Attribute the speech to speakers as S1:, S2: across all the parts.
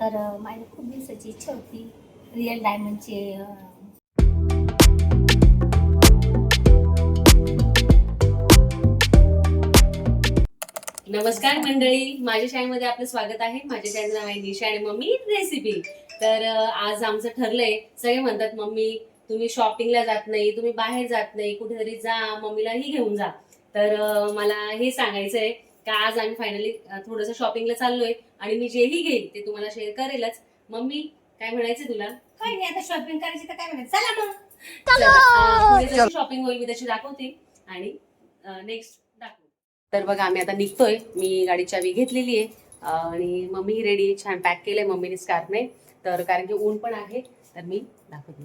S1: तर माझी खूप दिवसाची इच्छा होती रिअल डायमंडचे
S2: नमस्कार मंडळी. माझ्या शाळेमध्ये आपलं स्वागत आहे. माझ्या शाळेचं नाव आहे निशा आणि मम्मी रेसिपी तर आज आमचं ठरलंय सगळे म्हणतात मम्मी तुम्ही शॉपिंगला जात नाही तुम्ही बाहेर जात नाही कुठेतरी जा मम्मीलाही घेऊन जा. तर मला हे सांगायचंय का आज आम्ही फायनली थोडंसं शॉपिंगला चाललोय आणि मी जेही घेईल ते तुम्हाला शेअर करेलच. मम्मी काय म्हणायचं तुला?
S1: काही नाही आता शॉपिंग करायची तर काय म्हणायचं? चला मग.
S2: शॉपिंग होईल मी त्याची दाखवते. आणि नेक्स्ट दाखवते. तर बघा आम्ही आता निघतोय. मी गाडी चावी घेतलेली आहे. आणि मम्मी रेडी छान पॅक केलंय मम्मीने स्कार्फने तर कारण की ऊन पण आहे तर मी दाखवते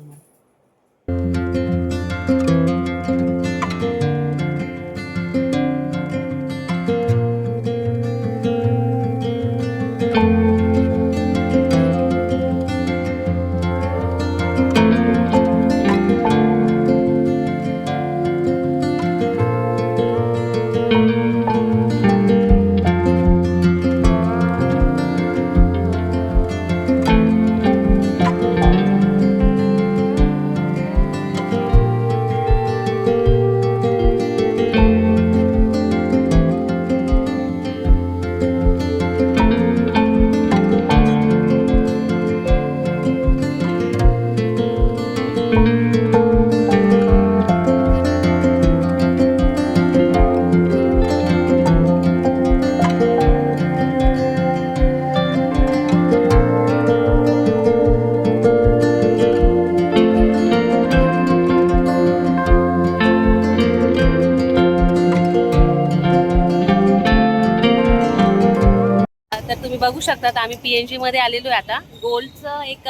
S2: तर तुम्ही बघू शकता आम्ही पीएनजी मध्ये आलेलो आहे आता. गोल्डचं एक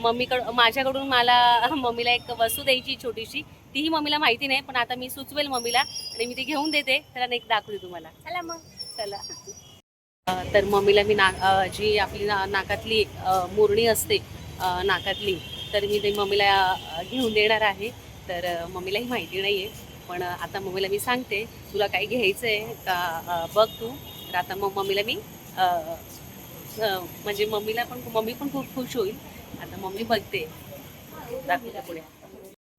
S2: मम्मीकड माझ्याकडून मला मम्मीला एक वस्तू द्यायची छोटीशी. तीही मम्मीला माहिती नाही पण आता मी सुचवेल मम्मीला आणि मी ती घेऊन देते. त्याला एक दाखवते तुम्हाला.
S1: चला मग.
S2: चला. तर मम्मीला मी ना जी आपली ना नाकातली मुरणी असते नाकातली तर मी ते मम्मीला घेऊन देणार आहे. तर मम्मीलाही माहिती नाही आहे पण आता मम्मीला मी सांगते तुला काही घ्यायचं आहे का बघ तू. तर आता मग मम्मीला मी म्हणजे मम्मीला पण मम्मी पण खूप खुश होईल. आता मम्मी बघते. दाखवते पुढे.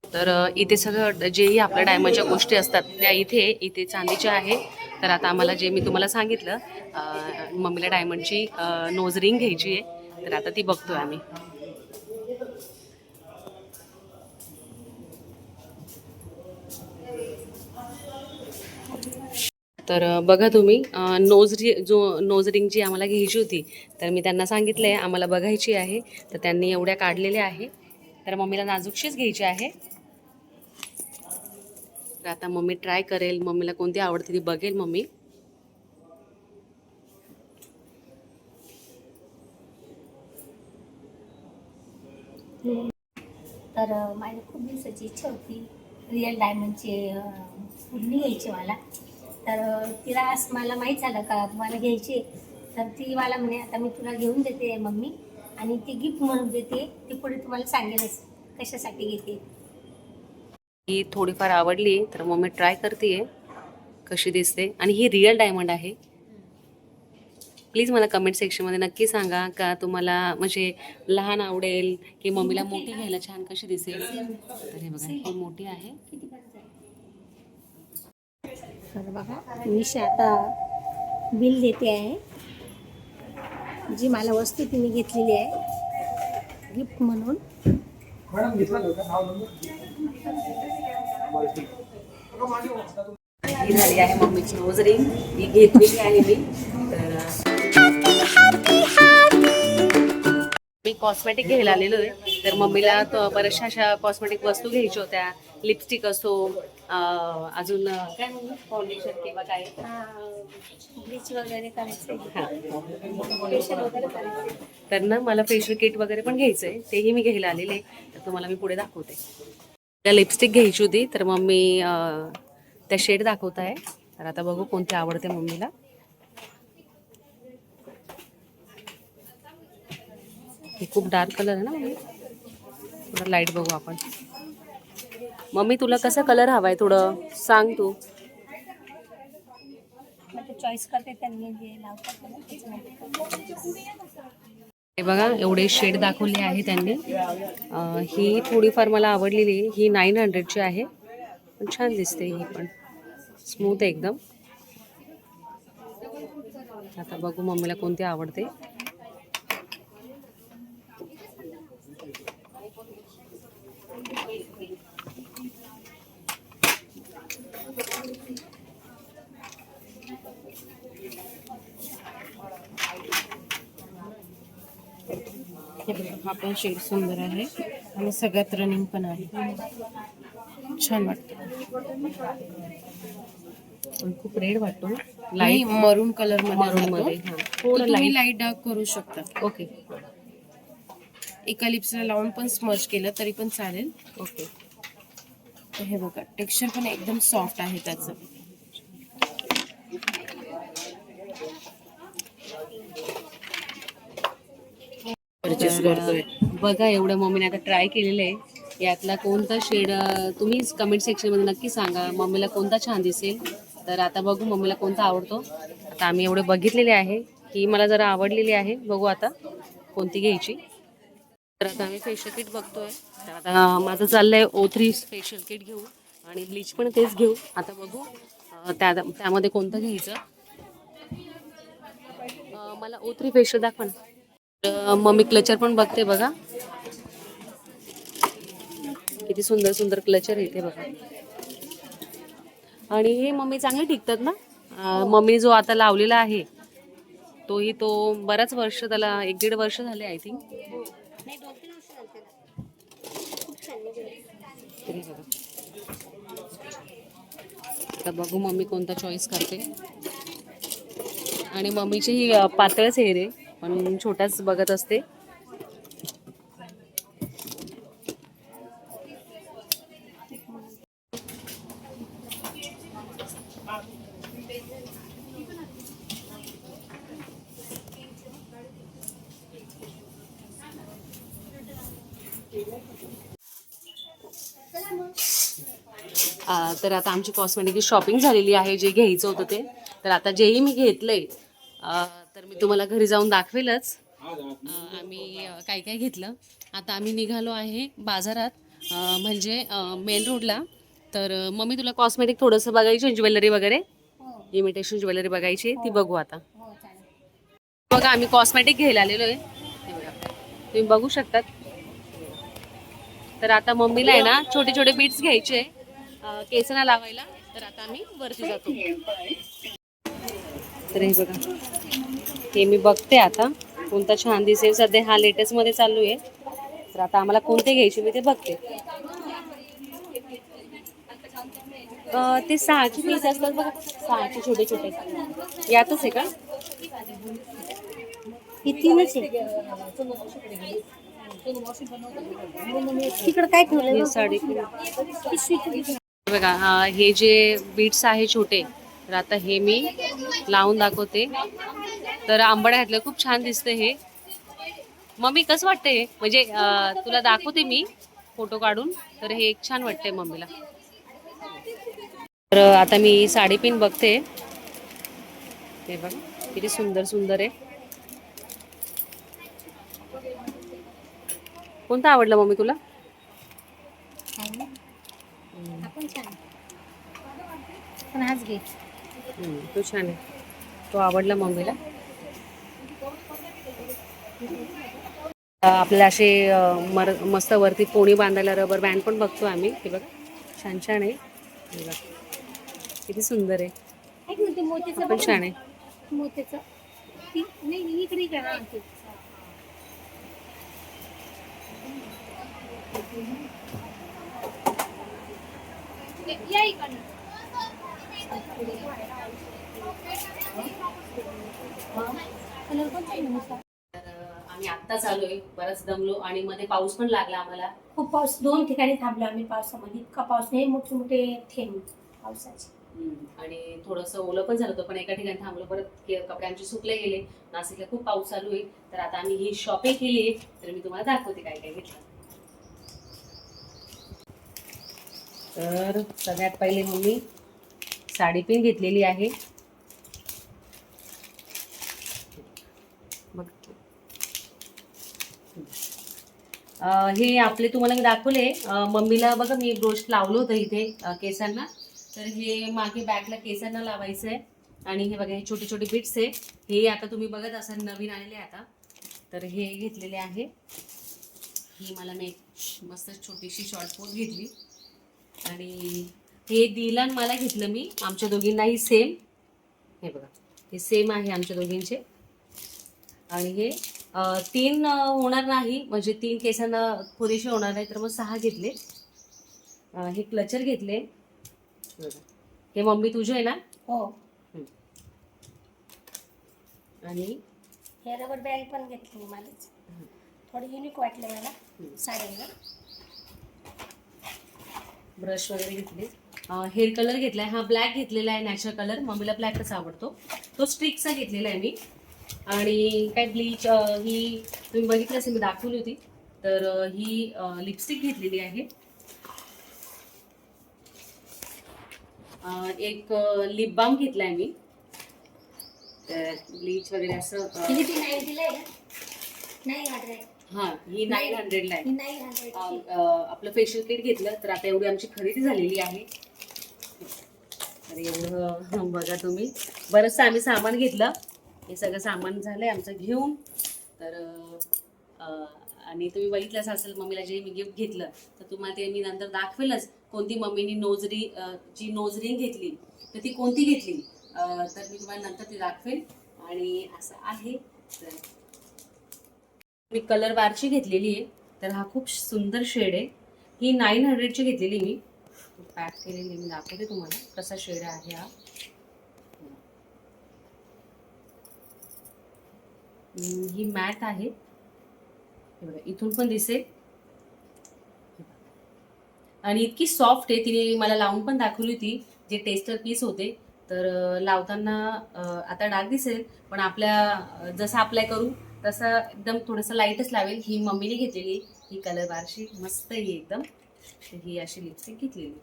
S2: तर इथे सगळं जेही आपल्या डायमंडच्या गोष्टी असतात त्या इथे इथे चांदीच्या आहे. तर आता आम्हाला जे मी तुम्हाला सांगितलं मम्मीला डायमंडची नोज रिंग घ्यायची आहे. तर आता ती बघतोय आम्ही. तर बघा तुम्ही नोजरी नोज रि जो नोज रिंग जी आम्हाला घ्यायची होती तर मी त्यांना सांगितलं आहे आम्हाला बघायची आहे तर त्यांनी एवढ्या काढलेल्या आहे. तर मम्मीला नाजूकशीच घ्यायची आहे. तर आता मम्मी ट्राय करेल मम्मीला कोणती आवडते ती बघेल मम्मी.
S1: तर माझी खूप दिवसाची इच्छा होती रिअल डायमंडचे अ, घ्यायची मला. तर तिला आज मला माहीत झालं का मला घ्यायची तर ती मला म्हणे आता मी तुला घेऊन देते मम्मी आणि ती गिफ्ट म्हणून देते. ती पुढे तुम्हाला सांगेलच कशासाठी घेते.
S2: ही थोडीफार आवडली तर मम्मी ट्राय करते कशी दिसते? आणि ही रिअल डायमंड आहे. प्लीज मला कमेंट सेक्शनमध्ये नक्की सांगा का तुम्हाला म्हणजे लहान आवडेल की मम्मीला मोठी घ्यायला छान कशी दिसेल? तर हे बघा ही मोठी आहे.
S1: तर बघा निशा आता बिल देते आहे. जी मला वस्तू तिने घेतलेली आहे गिफ्ट म्हणून.
S3: मॅडम घेतला होता नाव नंबर?
S2: ही झाली आहे मम्मीची नोज रिंग ही घेतलेली आहे मी. तर मी कॉस्मेटिक घ्यायला आलेलो आहे. तर मम्मीला तो बऱ्याचशा अशा कॉस्मेटिक वस्तू घ्यायच्या होत्या. लिपस्टिक असो अजून काय म्हणू? फाउंडेशन किंवा काय?
S1: ब्लीच वगैरे करायचं.
S2: तर ना मला फेशियल किट वगैरे पण घ्यायचं आहे तेही मी घ्यायला आलेले. तर तुम्हाला मी पुढे दाखवते. त्या लिपस्टिक घ्यायची होती तर मम्मी अं, त्या शेड दाखवत आहे तर आता बघू कोणती आवडते मम्मीला. ही खूप डार्क कलर आहे ना मम्मी? थोडं लाइट बघू आपण. मम्मी तुला कसा कलर हवाय थोडं? सांग तू.
S1: चॉईस करते त्यांनी
S2: हे बघा एवढे शेड दाखवले आहे त्यांनी. ही थोडीफार मला आवडलेली. ही नाईन हंड्रेडची आहे. पण छान दिसते ही पण. स्मूथ एकदम. आता बघू मम्मीला कोणती आवडते.
S4: हे पण शेड सुंदर आहे आणि सगळ्यात रनिंग पण आहे. छान वाटतं.
S2: खूप रेड वाटतो. लाइट
S4: मरून कलर
S2: मरून मध्ये हा. थोडं लाइट
S4: लाइट डार्क करू शकता.
S2: ओके
S4: एका लिप्सला लावून पण स्मर्च केलं तरी पण चालेल.
S2: ओके
S4: हे बघा टेक्स्चर पण एकदम सॉफ्ट आहे त्याचं. करतोय.
S2: बघा एवढं मम्मीने आता ट्राय केलेलं आहे. यातला कोणता शेड तुम्ही कमेंट सेक्शनमध्ये नक्की सांगा. मम्मीला कोणता छान दिसेल? तर आता बघू मम्मीला कोणता आवडतो. आता आम्ही एवढे बघितलेले आहे. ही मला जरा आवडलेली आहे. बघू आता कोणती घ्यायची. तर आता आम्ही फेशियल किट बघतोय. तर आता माझं चाललंय ओ थ्री फेशियल किट घेऊ आणि ब्लीच पण तेच घेऊ. आता बघू त्या त्यामध्ये कोणतं घ्यायचं. मला ओ थ्री फेशियल दाखवा मम्मी क्लचर पण बघते बघा. किती सुंदर सुंदर क्लचर येते बघा. आणि हे मम्मी चांगले टिकतात ना? मम्मी जो आता लावलेला आहे तोही तो बराच वर्ष त्याला एक दीड वर्ष झाले आय थिंक आता बघू मम्मी कोणता चॉईस करते. आणि मम्मीची ही पातळच हेर आहे पण छोट्याच बघत असते. तर आता आमची कॉस्मेटिकची शॉपिंग झालेली आहे जे घ्यायचं होतं ते. तर आता जेही मी घेतलंय तर मी तुम्हाला घरी जाऊन दाखवेलच. आम्ही काय काय घेतलं? आता आम्ही निघालो आहे बाजारात म्हणजे मेन रोडला. तर मम्मी तुला कॉस्मेटिक थोडंसं बघायची ज्वेलरी वगैरे?
S1: हो.
S2: इमिटेशन ज्वेलरी बघायची ती बघू आता.
S1: हो
S2: बघा आम्ही कॉस्मेटिक घ्यायला आलेलो आहे. हे बघा. तुम्ही बघू शकतात. तर आता मम्मीला आहे ना छोटे छोटे बीट्स घ्यायचे केसांना लावायला. तर आता आम्ही वरती जातो. तर हे बघा. हे मी बघते आता. कोणता छान दिसेल. सध्या हा लेटेस्टमध्ये चालू आहे. तर आता आम्हाला कोणते घ्यायचे मी ते बघते. ते सहाचे पीस असतात बघा. सहाचे छोटे छोटे. यातच आहे का?
S1: आहे. तिकडं काय ठेवलं
S2: साडी बघा हे जे बीट्स आहे छोटे तर आता हे मी लावून दाखवते. तर आंबड्या घातलं खूप छान दिसते हे. मम्मी कसं वाटते हे म्हणजे तुला दाखवते मी फोटो काढून तर हे एक छान वाटते मम्मीला. तर आता मी साडी पिन बघते. हे बघा किती सुंदर सुंदर आहे. कोणता आवडला मम्मी तुला? तो छान आहे. तो आवडला मम्मीला. आपल्याला असे मर मस्त वरती पोणी बांधायला रबर बँड पण बघतो आम्ही. हे बघा छान छान आहे. हे बघा. किती सुंदर आहे. पण छान. आहे.
S1: हा. कलर पण छान आहे नुसता.
S2: तर अ, आम्ही आत्ताच आलोय बराच दमलो आणि मध्ये पाऊस पण लागला आम्हाला.
S1: खूप पाऊस दोन ठिकाणी थांबलो आम्ही पावसामध्ये. इतका पाऊस नाही मोठे मोठे थेंब पावसाचे.
S2: हम्म, आणि थोडंसं ओलं पण झालं होतं पण एका ठिकाणी थांबलो. परत के- कपडे आमचे सुकले गेले. नाशिकला खूप पाऊस चालू आहे. तर आता आम्ही ही शॉपिंग केली आहे. तर मी तुम्हाला दाखवते काय काय घेतलं. तर सगळ्यात पहिले मम्मी साडी पिन घेतलेली आहे. हे आपले तुम्हाला मी दाखवले. मम्मीला बघा मी ब्रोश लावलं होतं इथे केसांना. तर हे मागे बॅकला केसांना लावायचं आहे आणि हे बघा हे छोटे छोटे बिट्स आहे. हे आता तुम्ही बघत असाल नवीन आलेले आता. तर हे घेतलेले आहे. ही मला मी एक मस्त छोटीशी शॉर्ट पोट घेतली. आणि हे दिलन मला घेतलं मी. आमच्या दोघींनाही सेम हे बघा हे सेम आहे आमच्या दोघींचे. आणि हे तीन होणार नाही. म्हणजे तीन केसांना पुरेसे होणार नाही तर मग सहा घेतले. हे क्लचर घेतले. हे मम्मी तुझे आहे ना?
S1: हो.
S2: आणि?
S1: हे रबर बॅग पण घेतली मलाच. थोडी युनिक वाटले मला. साडीला
S2: ब्रश वगैरे घेतले. हेअर कलर घेतलाय. हा ब्लॅक घेतलेला आहे नॅचरल कलर मम्मीला ब्लॅकच आवडतो? तो स्ट्रिकचा घेतलेला आहे मी. आणि काय ब्लीच ही तुम्ही बघितलं असेल मी दाखवली होती. तर ही लिपस्टिक घेतलेली आहे. एक लिप बाम घेतलाय मी. तर ब्लीच वगैरे असं हा ही नाईन हंड्रेडला आहे. आपलं फेशियल किट घेतलं तर आता एवढी आमची खरेदी झालेली आहे. तर एवढं बघा तुम्ही. बरंचसं आम्ही सामान घेतलं. हे सगळं सामान झालंय आमचं घेऊन. तर आणि तुम्ही बघितलंच असेल मम्मीला जे मी गिफ्ट घेतलं तर तुम्हाला ते मी नंतर दाखवेलच कोणती मम्मीनी नोजरी जी नोज घेतली तर ती कोणती घेतली. तर मी तुम्हाला नंतर ती दाखवेल. आणि असं आहे. तर मी कलर बारची घेतलेली आहे. तर हा खूप सुंदर शेड आहे. ही नाईन हंड्रेडची घेतलेली मी. पॅक केलेली मी दाखवते तुम्हाला कसा शेड आहे हा. ही मॅट आहे. हे बघा इथून पण दिसेल. आणि इतकी सॉफ्ट आहे तिने मला लावून पण दाखवली होती जे टेस्टर पीस होते. तर लावताना आता डाग दिसेल पण आपल्या जसं अप्लाय करू तसं एकदम थोडंसं लाईटच लावेल. ही मम्मीने घेतलेली ही कलर बारशी. मस्त ही एकदम. ही अशी लिपस्टिक घेतलेली.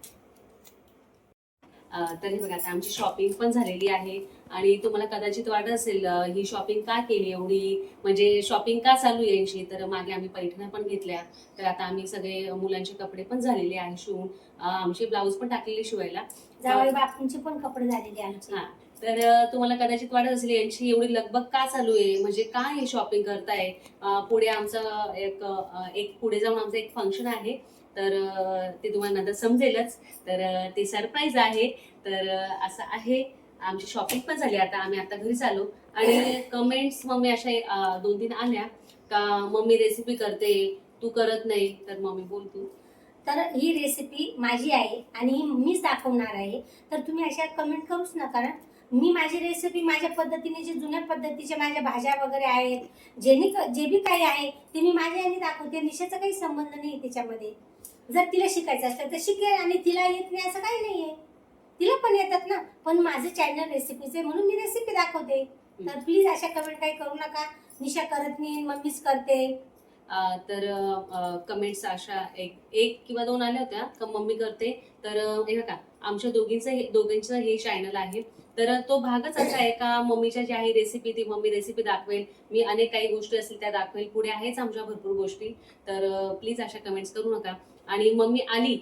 S2: तरी बघा आता आमची शॉपिंग पण झालेली आहे. आणि तुम्हाला कदाचित वाटत असेल ही शॉपिंग का केली एवढी? म्हणजे शॉपिंग का चालू आहे यांची तर मागे आम्ही पैठण्या पण घेतल्या. तर आता आम्ही सगळे मुलांचे कपडे पण झालेले आहे शिवून. आमचे ब्लाऊज पण टाकलेले शिवायला.
S1: बापूंचे पण कपडे झालेले आमचे
S2: हा. तर तुम्हाला कदाचित वाटत असेल यांची एवढी लगबग का चालू आहे? म्हणजे का हे शॉपिंग करताय? पुढे आमचं एक एक पुढे जाऊन आमचं एक फंक्शन आहे. तर ते तुम्हाला नंतर समजेलच. तर ते सरप्राईज आहे. तर असं आहे. आमची शॉपिंग पण झाली. आता आम्ही आता घरी आलो. आणि कमेंट्स मम्मी अशा दोन तीन आल्या का मम्मी रेसिपी करते. तू करत नाही. तर मम्मी बोल तू
S1: तर ही रेसिपी माझी आहे आणि ही मीच दाखवणार आहे. तर तुम्ही अशा कमेंट करूच नका. कारण मी माझी रेसिपी माझ्या पद्धतीने जे जुन्या पद्धतीच्या माझ्या भाज्या वगैरे आहेत जेणे जे बी काही आहे ते मी माझ्या याने दाखवते. निशाचा काही संबंध नाही त्याच्यामध्ये जर तिला शिकायचं असलं तर शिकेल आणि तिला येत नाही असं काही नाही आहे तिला पण येतात ना. पण माझं चॅनल रेसिपीचे म्हणून मी रेसिपी दाखवते. तर प्लीज अशा कमेंट काही करू नका. निशा करत नाही मम्मीच करते.
S2: तर कमेंट्स अशा एक एक किंवा दोन आल्या होत्या. का मम्मी करते. तर हे का आमच्या दोघींचं हे दोघींचं हे चॅनल आहे. तर तो भागच असा आहे का मम्मीच्या जी आहे रेसिपी ती मम्मी रेसिपी दाखवेल. मी अनेक काही गोष्टी असतील त्या दाखवेल. पुढे आहेच आमच्या भरपूर गोष्टी. तर प्लीज अशा कमेंट्स करू नका. आणि मम्मी आली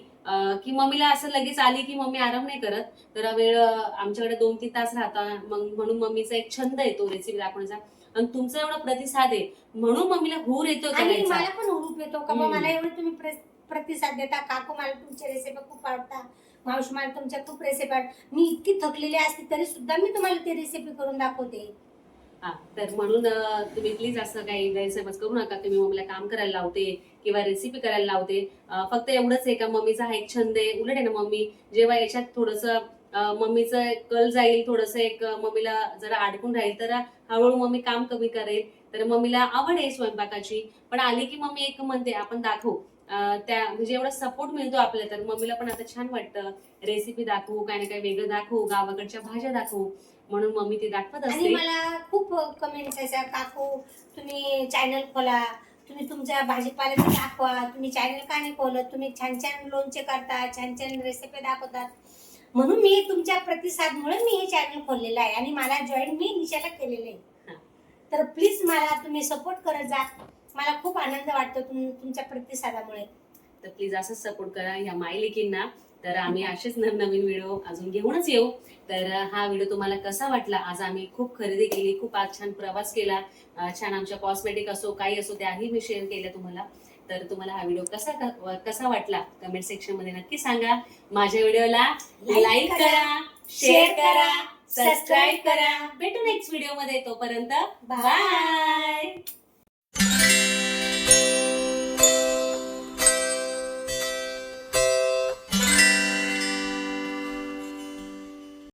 S2: की मम्मीला असं लगेच आली की मम्मी आराम नाही करत. तर वेळ आमच्याकडे दोन तीन तास राहता मग म्हणून मम्मीचा एक छंद येतो रेसिपी दाखवण्याचा. आणि तुमचा एवढा प्रतिसाद आहे. म्हणून मम्मीला घोर येतो
S1: आणि. मला पण हुरूप येतो का. मला एवढं तुम्ही प्रे- प्रतिसाद देता. काकू मला तुमच्या रेसिपी खूप आवडता मावशी मला तुमच्या खूप रेसिपी आवडतात मी इतकी थकलेली असते तरी सुद्धा मी तुम्हाला ती रेसिपी करून दाखवते.
S2: हा तर म्हणून तुम्ही प्लीज असं काही गैरसमज करू नका. तुम्ही मम्मीला काम करायला लावते किंवा रेसिपी करायला लावते. फक्त एवढंच आहे का मम्मीचा हा एक छंद आहे. उलट आहे ना मम्मी जेव्हा याच्यात थोडंसं मम्मीचं कल जाईल थोडस एक मम्मीला जरा अडकून राहील तर हळूहळू मम्मी काम कमी करेल. तर मम्मीला आवड आहे स्वयंपाकाची. पण आली की मम्मी एक म्हणते आपण दाखवू. त्या म्हणजे एवढा सपोर्ट मिळतो आपल्याला तर मम्मीला पण आता छान वाटतं. रेसिपी दाखवू काय ना काय वेगळं दाखवू गावाकडच्या भाज्या दाखवू. म्हणून मम्मी ती दाखवत
S1: आणि
S2: असते.
S1: मला खूप कमेंट्स यायच्या काकू तुम्ही चॅनल खोला तुम्ही तुमच्या भाजीपाल्याचं दाखवा तुम्ही चॅनल का नाही खोलत? तुम्ही छान छान लोणचे करता छान छान रेसिपी दाखवतात. म्हणून मी तुमच्या प्रतिसादमुळे मी हे चॅनल खोललेलं आहे आणि मला जॉईन मी निशाला केलेलं आहे. तर प्लीज मला तुम्ही सपोर्ट करत जा. मला खूप आनंद वाटतो तुम तुमच्या प्रतिसादामुळे.
S2: तर प्लीज असंच सपोर्ट करा. या मायलेकींना तर आम्ही असेच नवनवीन व्हिडिओ अजून घेऊनच येऊ. तर हा व्हिडिओ तुम्हाला कसा वाटला? आज आम्ही खूप खरेदी केली खूप आज छान प्रवास केला. छान आमच्या कॉस्मेटिक असो काही असो त्याही मी शेअर केल्या तुम्हाला. तर तुम्हाला हा व्हिडिओ कसा कसा वाटला? कमेंट सेक्शनमध्ये नक्की सांगा. माझ्या व्हिडिओला लाईक करा शेअर करा सबस्क्राईब करा. भेटू नेक्स्ट व्हिडिओमध्ये. तोपर्यंत बाय